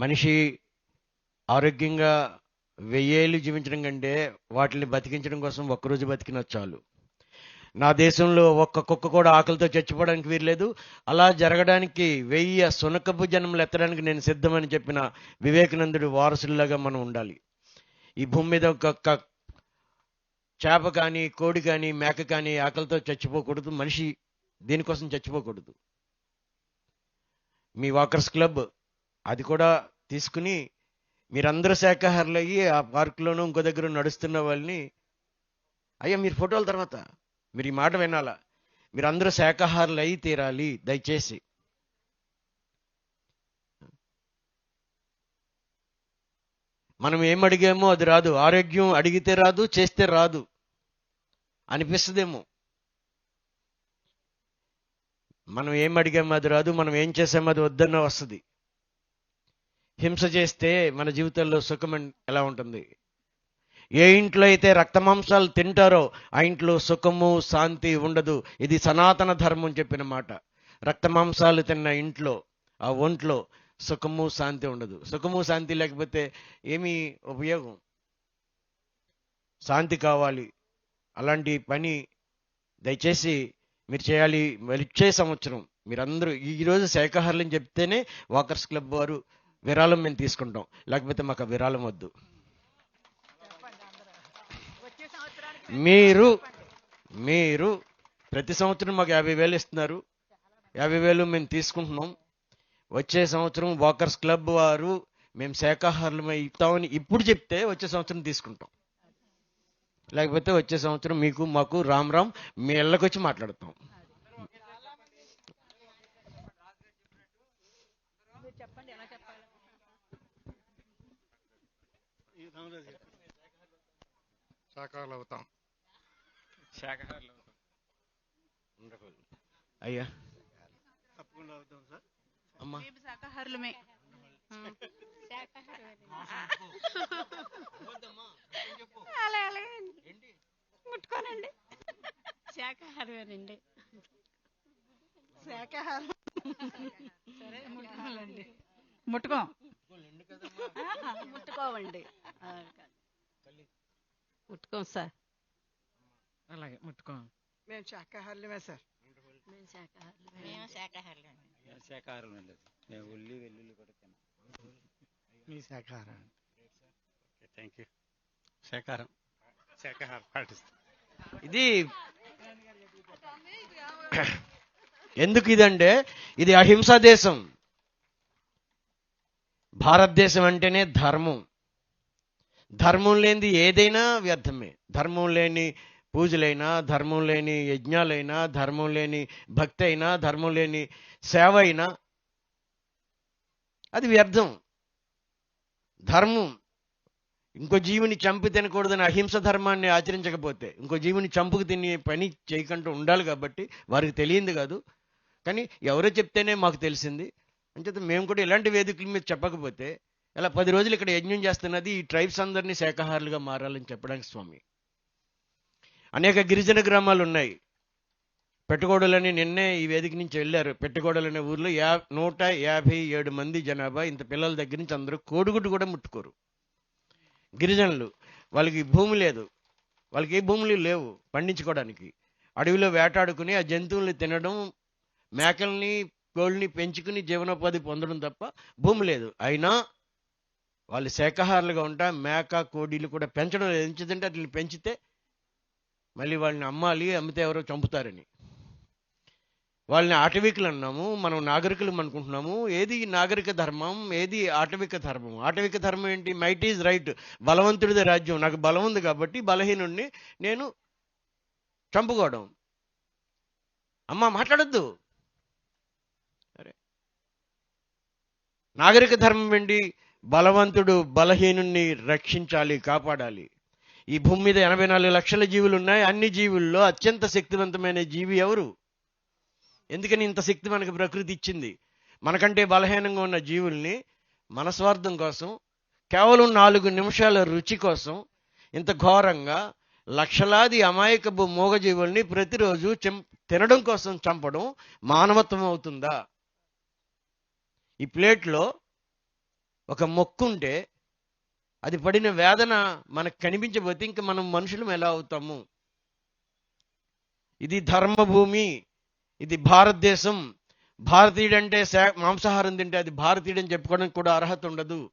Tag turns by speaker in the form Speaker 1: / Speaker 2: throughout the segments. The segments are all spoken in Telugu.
Speaker 1: మనిషి ఆరోగ్యంగా వెయ్యేళ్ళు జీవించడం కంటే వాటిని బతికించడం కోసం ఒక్కరోజు బతికిన చాలు. నా దేశంలో ఒక్క కుక్క కూడా ఆకలితో చచ్చిపోవడానికి వీరలేదు అలా జరగడానికి వెయ్యి సునకపు జన్మలు ఎత్తడానికి నేను సిద్ధమని చెప్పిన వివేకానందుడి వారసుల్లాగా మనం ఉండాలి. ఈ భూమి మీద ఒక్క చేప కానీ కోడి కానీ మేక కానీ ఆకలితో చచ్చిపోకూడదు. మనిషి దీనికోసం చచ్చిపోకూడదు. మీ వాకర్స్ క్లబ్ అది కూడా తీసుకుని మీరందరూ శాఖాహారులు అయ్యి ఆ పార్కులోనూ ఇంకో దగ్గర నడుస్తున్న వాళ్ళని అయ్యా మీరు ఫోటోల తర్వాత మీరు ఈ మాట వినాలా? మీరందరూ శాఖాహారులు అయి తీరాలి దయచేసి. మనం ఏం అడిగామో అది రాదు. ఆరోగ్యం అడిగితే రాదు చేస్తే రాదు. అనిపిస్తుందేమో. మనం ఏం అడిగామో అది రాదు మనం ఏం చేసామో అది వద్దన్న వస్తుంది. హింస చేస్తే మన జీవితంలో సుఖం ఎలా ఉంటుంది? ఏ ఇంట్లో అయితే రక్తమాంసాలు తింటారో ఆ ఇంట్లో సుఖము శాంతి ఉండదు. ఇది సనాతన ధర్మం చెప్పిన మాట. రక్తమాంసాలు తిన్న ఇంట్లో ఆ ఒంట్లో సుఖము శాంతి ఉండదు. సుఖము శాంతి లేకపోతే ఏమీ ఉపయోగం? శాంతి కావాలి. అలాంటి పని దయచేసి మీరు చేయాలి. మరి ఇచ్చే సంవత్సరం మీరందరూ ఈరోజు శాఖాహారులని చెప్తేనే వాకర్స్ క్లబ్ వారు విరాళం మేము తీసుకుంటాం. లేకపోతే మాకు విరాళం వద్దు. మీరు మీరు ప్రతి సంవత్సరం మాకు యాభై వేలు ఇస్తున్నారు. యాభై వేలు మేము తీసుకుంటున్నాం. వచ్చే సంవత్సరం వాకర్స్ క్లబ్ వారు మేము శాఖాహారులమై ఇస్తామని ఇప్పుడు చెప్తే వచ్చే సంవత్సరం తీసుకుంటాం. లేకపోతే వచ్చే సంవత్సరం మీకు మాకు రామ్ రామ్ మీ ఇళ్ళకొచ్చి మాట్లాడతాం.
Speaker 2: శాఖాలు అవుతాం
Speaker 3: శాఖాహారులు
Speaker 1: అయ్యా.
Speaker 2: తప్పకుండా అవుతాం సార్.
Speaker 1: అమ్మా.
Speaker 4: మేము శాకాహారులమే. అలా అలాగే ముట్టుకోనండి. శాకాహారమేనండి. శాకాహారం. సరే ముట్టుకోవాలండి ముట్టుకోం. ముట్టుకోవండి. ముట్టుకోం సార్.
Speaker 3: అలాగే ముట్టుకోం.
Speaker 5: మేము శాకాహారులమే సార్.
Speaker 4: మేము శాకాహారులమే.
Speaker 6: మేము శాకాహారులమే.
Speaker 3: శాఖాహారం లేదు. నేను ఉల్లి వెల్లుల్లి కూడా తిన్నాను
Speaker 2: మీ శాఖాహారం
Speaker 3: థ్యాంక్ యూ శాఖాహారం శాఖాహారం పాటిస్తాం.
Speaker 1: ఇది ఎందుకు ఇదంటే ఇది అహింసా దేశం. భారతదేశం అంటేనే ధర్మం. ధర్మం లేనిది ఏదైనా వ్యర్థమే. ధర్మం లేని పూజలైనా ధర్మం లేని యజ్ఞాలైనా ధర్మం లేని భక్తి అయినా ధర్మం లేని సేవ అయినా అది వ్యర్థం. ధర్మం. ఇంకో జీవిని చంపి తినకూడదని అహింస ధర్మాన్ని ఆచరించకపోతే ఇంకో జీవిని చంపుకు తినే పని చేయకుండా ఉండాలి కాబట్టి వారికి తెలియంది కాదు. కానీ ఎవరో చెప్తేనే మాకు తెలిసింది. అంచేత మేము కూడా ఇలాంటి వేదికల మీద చెప్పకపోతే ఇలా పది రోజులు ఇక్కడ యజ్ఞం చేస్తున్నది ఈ ట్రైబ్స్ అందరినీ శాఖాహారులుగా మారాలని చెప్పడానికి స్వామి. అనేక గిరిజన గ్రామాలు ఉన్నాయి. పెట్టుకోడలని నిన్నే ఈ వేదిక నుంచి వెళ్ళారు. పెట్టుకోడలు అనే ఊర్లో యా నూట యాభై ఏడు మంది జనాభా ఇంత పిల్లల దగ్గర నుంచి అందరూ కోడిగుడ్డు కూడా ముట్టుకోరు. గిరిజనులు వాళ్ళకి భూమి లేదు. వాళ్ళకి ఏ భూములు లేవు పండించుకోవడానికి. అడవిలో వేటాడుకుని ఆ జంతువుల్ని తినడం మేకల్ని కోళ్ళని పెంచుకుని జీవనోపాధి పొందడం తప్ప భూమి లేదు. అయినా వాళ్ళు శాఖాహారులుగా ఉంటా మేక కోడీలు కూడా పెంచడం లేదు. ఎందుకంటే వాటిని పెంచితే మళ్ళీ వాళ్ళని అమ్మాలి అమ్మితే ఎవరో చంపుతారని. వాళ్ళని ఆటవికులు అన్నాము మనం నాగరికులు అనుకుంటున్నాము. ఏది నాగరిక ధర్మం ఏది ఆటవిక ధర్మం? ఆటవిక ధర్మం ఏంటి? Might is right. బలవంతుడిదే రాజ్యం. నాకు బలం ఉంది కాబట్టి బలహీనుణ్ణి నేను చంపుకోవడం. అమ్మ మాట్లాడద్దు. సరే నాగరిక ధర్మం ఏంటి? బలవంతుడు బలహీనుణ్ణి రక్షించాలి కాపాడాలి. ఈ భూమి మీద ఎనభై నాలుగు లక్షల జీవులు ఉన్నాయి. అన్ని జీవుల్లో అత్యంత శక్తివంతమైన జీవి ఎవరు? ఎందుకని ఇంత శక్తి మనకి ప్రకృతి ఇచ్చింది? మనకంటే బలహీనంగా ఉన్న జీవుల్ని మన స్వార్థం కోసం కేవలం నాలుగు నిమిషాల రుచి కోసం ఇంత ఘోరంగా లక్షలాది అమాయకపు మూగజీవుల్ని ప్రతిరోజు చెం- తినడం కోసం చంపడం మానవత్వం అవుతుందా? ఈ ప్లేట్లో ఒక మొక్కుంటే అది పడిన వేదన మనకు కనిపించబోతే ఇంక మనం మనుషులం ఎలా అవుతాము? ఇది ధర్మభూమి ఇది భారతదేశం. భారతీయుడంటే శా- మాంసాహారం తింటే అది భారతీయుడని చెప్పుకోవడానికి కూడా అర్హత ఉండదు.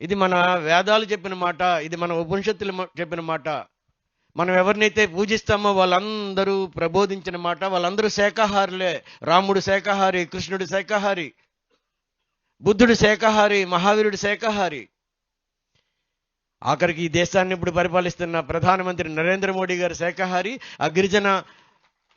Speaker 1: ఇది మన వేదాలు చెప్పిన మాట ఇది మన ఉపనిషత్తులు చెప్పిన మాట. మనం ఎవరినైతే పూజిస్తామో వాళ్ళందరూ ప్రబోధించిన మాట వాళ్ళందరూ శాఖాహారులే రాముడు శాకాహారి కృష్ణుడు శాకాహారి. బుద్ధుడు శాకాహారి మహావీరుడు శాకాహారి ఆఖరికి ఈ దేశాన్ని ఇప్పుడు పరిపాలిస్తున్న ప్రధానమంత్రి నరేంద్ర మోడీ గారు శాకాహారి ఆ గిరిజన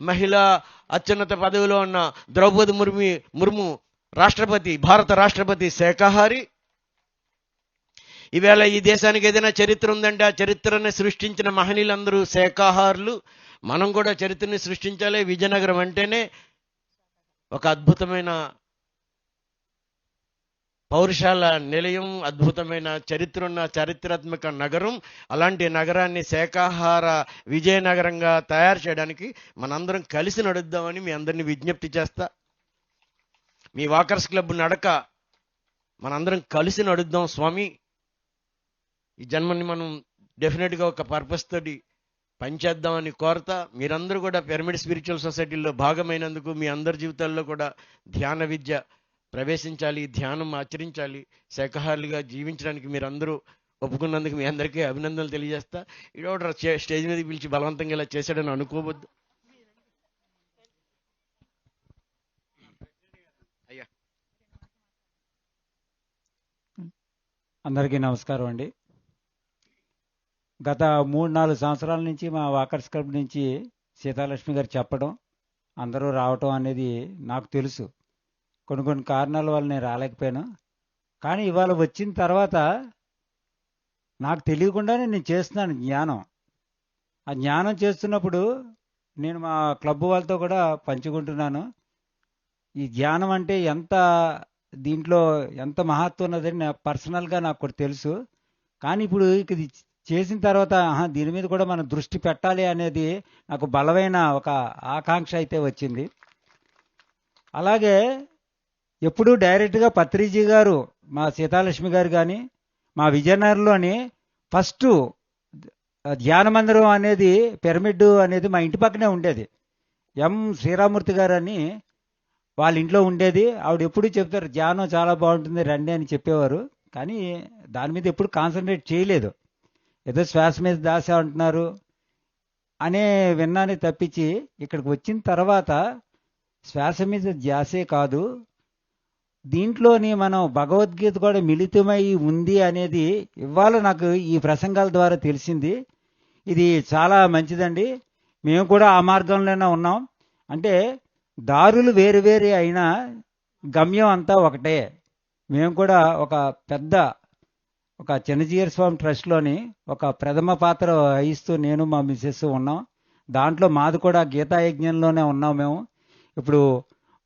Speaker 1: మహిళ అత్యున్నత పదవిలో ఉన్న ద్రౌపది ముర్మి ముర్ము రాష్ట్రపతి భారత రాష్ట్రపతి శాఖాహారి. ఈవేళ ఈ దేశానికి ఏదైనా చరిత్ర ఉందంటే ఆ చరిత్రని సృష్టించిన మహనీయులందరూ శాఖాహారులు. మనం కూడా చరిత్రని సృష్టించాలి. విజయనగరం అంటేనే ఒక అద్భుతమైన పౌరుషాల నిలయం అద్భుతమైన చరిత్ర ఉన్న చారిత్రాత్మక నగరం అలాంటి నగరాన్ని శాఖాహార విజయనగరంగా తయారు చేయడానికి మనందరం కలిసి నడుద్దామని మీ అందరినీ విజ్ఞప్తి చేస్తా. మీ వాకర్స్ క్లబ్ నడక మనందరం కలిసి నడుద్దాం స్వామి. ఈ జన్మని మనం డెఫినెట్గా ఒక పర్పస్ తోటి పనిచేద్దామని కోరత. మీరందరూ కూడా పిరమిడ్ స్పిరిచువల్ సొసైటీలో భాగమైనందుకు మీ అందరి జీవితాల్లో కూడా ధ్యాన విద్య ప్రవేశించాలి ధ్యానం ఆచరించాలి శాఖాహారులుగా జీవించడానికి మీరందరూ ఒప్పుకున్నందుకు మీ అందరికీ అభినందనలు తెలియజేస్తా. ఇడోడ స్టేజ్ మీద పిలిచి బలవంతంగా ఇలా చేశాడని అనుకోవద్దు. అయ్యా.
Speaker 6: అందరికీ నమస్కారం అండి. గత మూడు నాలుగు సంవత్సరాల నుంచి మా వాకర్స్ క్లబ్ నుంచి సీతాలక్ష్మి గారు చెప్పడం అందరూ రావటం అనేది నాకు తెలుసు. కొన్ని కొన్ని కారణాల వల్ల నేను రాలేకపోయాను. కానీ ఇవాళ వచ్చిన తర్వాత నాకు తెలియకుండానే నేను చేస్తున్నాను జ్ఞానం. ఆ జ్ఞానం చేస్తున్నప్పుడు నేను మా క్లబ్ వాళ్ళతో కూడా పంచుకుంటున్నాను. ఈ జ్ఞానం అంటే ఎంత దీంట్లో ఎంత మహత్వం ఉన్నదని నా పర్సనల్గా నాకు కూడా తెలుసు. కానీ ఇప్పుడు ఇది చేసిన తర్వాత దీని మీద కూడా మనం దృష్టి పెట్టాలి అనేది నాకు బలమైన ఒక ఆకాంక్ష అయితే వచ్చింది. అలాగే ఎప్పుడు డైరెక్ట్గా పత్రిజీ గారు మా సీతాలక్ష్మి గారు కానీ మా విజయనగరంలోని ఫస్ట్ ధ్యాన మందిరం అనేది పిరమిడ్ అనేది మా ఇంటి పక్కనే ఉండేది. ఎం. శ్రీరామూర్తి గారు అని వాళ్ళ ఇంట్లో ఉండేది. ఆవిడ ఎప్పుడు చెప్తారు ధ్యానం చాలా బాగుంటుంది రండి అని చెప్పేవారు. కానీ దాని మీద ఎప్పుడు కాన్సన్ట్రేట్ చేయలేదు. ఏదో శ్వాస మీద దాస అంటున్నారు అనే విన్నానే తప్పించి ఇక్కడికి వచ్చిన తర్వాత శ్వాస మీద ధ్యాసే కాదు. దీంట్లోని మనం భగవద్గీత కూడా మిళితమై ఉంది అనేది ఇవాళ నాకు ఈ ప్రసంగాల ద్వారా తెలిసింది. ఇది చాలా మంచిదండి. మేము కూడా ఆ మార్గంలోనే ఉన్నాం. అంటే దారులు వేరు వేరే అయినా గమ్యం అంతా ఒకటే. మేము కూడా ఒక పెద్ద ఒక చిన్నజీయర్ స్వామి ట్రస్ట్లోని ఒక ప్రథమ పాత్ర వహిస్తూ నేను మా మిస్సెస్ ఉన్నాం. దాంట్లో మాది కూడా గీతాయజ్ఞంలోనే ఉన్నాం మేము. ఇప్పుడు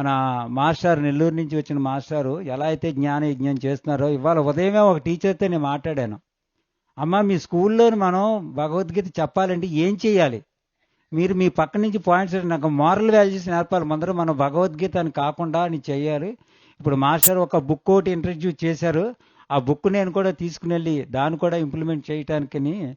Speaker 6: మన మాస్టర్ నెల్లూరు నుంచి వచ్చిన మాస్టారు ఎలా అయితే జ్ఞాన యజ్ఞం చేస్తున్నారో ఇవాళ ఉదయమే ఒక టీచర్తో నేను మాట్లాడాను. అమ్మ మీ స్కూల్లో మనం భగవద్గీత చెప్పాలంటే ఏం చేయాలి? మీరు మీ పక్క నుంచి పాయింట్స్ నాకు మారల్ వాల్యూస్ నేర్పాలి. ముందర మనం భగవద్గీత అని కాకుండా అని చేయాలి. ఇప్పుడు మాస్టర్ ఒక బుక్ ఒకటి ఇంట్రడ్యూస్ చేశారు. ఆ బుక్ నేను కూడా తీసుకుని వెళ్ళి దాన్ని కూడా ఇంప్లిమెంట్ చేయటానికి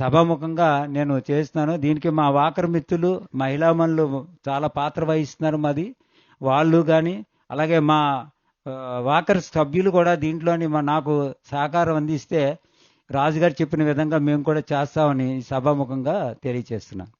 Speaker 6: సభాముఖంగా నేను చేస్తున్నాను. దీనికి మా వాకర్ మిత్రులు మహిళామణులు చాలా పాత్ర వహిస్తున్నారు మాది. వాళ్ళు కానీ అలాగే మా వాకర్ సభ్యులు కూడా దీంట్లోని మా నాకు సహకారం అందిస్తే రాజుగారు చెప్పిన విధంగా మేము కూడా చేస్తామని సభాముఖంగా తెలియచేస్తున్నాను.